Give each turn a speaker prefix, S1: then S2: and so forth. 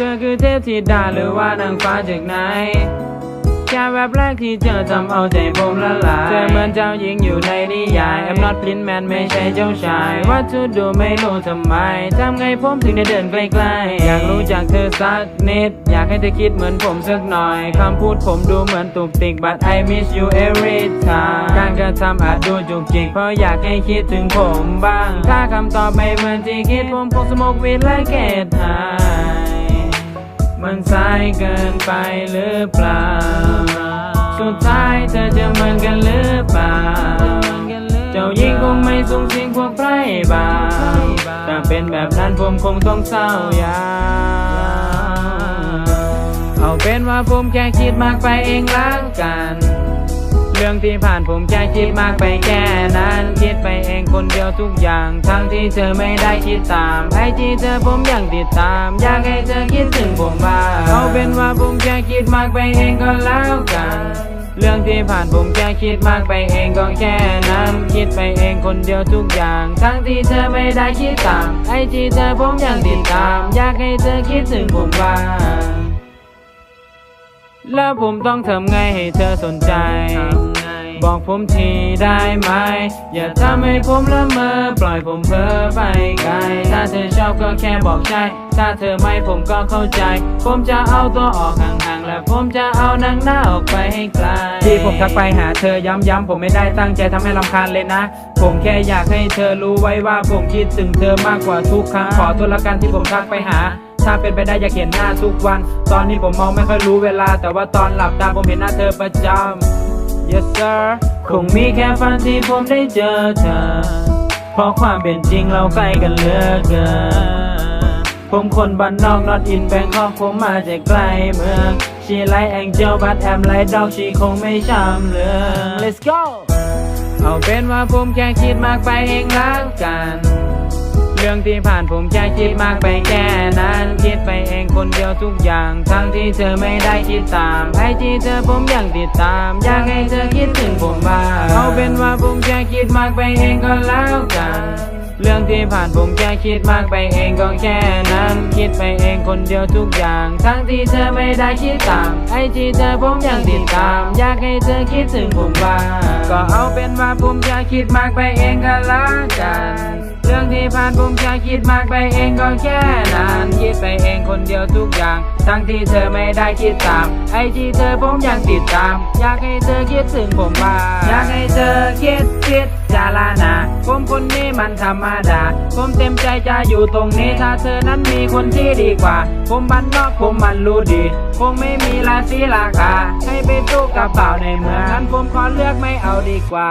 S1: เธอคือเทพธิดาหรือว่านางฟ้าจากไหนแค่แบบแรกที่เจอทำเอาใจผมละลาย เธอเหมือนเจ้าหญิงอยู่ในนิยาย I'm not Prince Man ไม่ใช่เจ้าชายว่าจะดูไม่รู้ทำไม ทำไงผมถึงได้เดินใกล้ๆ อยากรู้จักเธอสักนิด อยากให้เธอคิดเหมือนผมสักหน่อย คำพูดผมดูเหมือนตุกติก but I miss you every time การกระทำอาจดูจุกจิก เพราะอยากให้คิดถึงผมบ้าง ถ้าคำตอบไม่เหมือนที่คิดผมคงสมกวิดและเกตหาย มันสายเกินไปหรือเปล่า สุดท้ายเธอจะเหมือนกันหรือเปล่า เจ้าหญิงคงไม่สูงสิงพวกไพร่บาถ้าเป็นแบบนั้นผมคงต้องเศร้ายาวเอาเป็นว่าผมแค่คิดมากไปเองล้างกัน เรื่องที่ผ่านผมแค่คิดมากไปแค่นั้นคิดไปเองคนเดียวทุกอย่าง ทั้งที่เธอไม่ได้คิดตามไอจีเธอผมยังติดตาม อยากให้เธอคิดถึงผมบ้างเอาเป็นว่าผมแค่คิดมากไปเองก็แล้วกันเรื่องที่ผ่านผมแค่คิดมากไปเองก็แค่นั้นคิดไปเองคนเดียวทุกอย่าง ทั้งที่เธอไม่ได้คิดตามไอจีเธอผมยังติดตาม อยากให้เธอคิดถึงผมบ้างแล้วผมต้องทำไงให้เธอสนใจ บอกผมทีได้ไหม อย่าทำให้ผมละเมอปล่อยผมเพ้อไปไกล ถ้าเธอชอบก็แค่บอกใช่ ถ้าเธอไม่ผมก็เข้าใจ ผมจะเอาตัวออกห่างๆ และผมจะเอานางหน้าออกไปให้ไกล ที่ผมทักไปหาเธอย้ำๆผมไม่ได้ตั้งใจทำให้ลำคาญเลยนะ ผมแค่อยากให้เธอรู้ไว้ว่าผมคิดถึงเธอมากกว่าทุกครั้งขอโทษละกันที่ผมทักไปหาถ้าเป็นไปได้อยากเห็นหน้าทุกวัน ตอนนี้ผมมองไม่ค่อยรู้เวลา แต่ว่าตอนหลับตาผมเห็นหน้าเธอประจำ Yes sir คงมีแค่ฝันที่ผมได้เจอเธอ เพราะความเป็นจริงเราใกล้กันเหลือเกิน ผมคนบ้านนอก not in Bangkok ผมมาจากไกลเมือง She like angel but I'm like dog she คงไม่ช้ำเลือง Let's go เอาเป็นว่าผมแค่คิดมากไปเองแล้วกัน เรื่องที่ผ่านผมแค่คิดมากไปแค่นั้น คิดไปเองคนเดียวทุกอย่าง ทั้งที่เธอไม่ได้คิดตามไอจีเธอผมยังติดตาม อยากให้เธอคิดถึงผมบ้างเอาเป็นว่าผมแค่คิดมากไปเองก็แล้วกันเรื่องที่ผ่านผมแค่คิดมากไปเองก็แค่นั้น คิดไปเองคนเดียวทุกอย่าง ทั้งที่เธอไม่ได้คิดตาม ไอจีเธอผมยังติดตาม อยากให้เธอคิดถึงผมบ้างก็เอาเป็นว่าผมแค่คิดมากไปเองก็แล้วกัน เรื่องที่ผ่านผมแค่คิดมากไปเองก็แค่นั้นคิดไปเองคนเดียวทุกอย่าง ทั้งที่เธอไม่ได้คิดตาม ไอจีเธอผมยังติดตาม อยากให้เธอคิดถึงผมบ้างอยากให้เธอคิดคิดจาลานาผมคนนี้มันธรรมดา ผมเต็มใจจะอยู่ตรงนี้ถ้าเธอนั้นมีคนที่ดีกว่า ผมบ้านนอกผมมันรู้ดี คงไม่มีราศีราคา ให้ไปตู้กระเป๋าในเมืองนั้นผมขอเลือกไม่เอาดีกว่า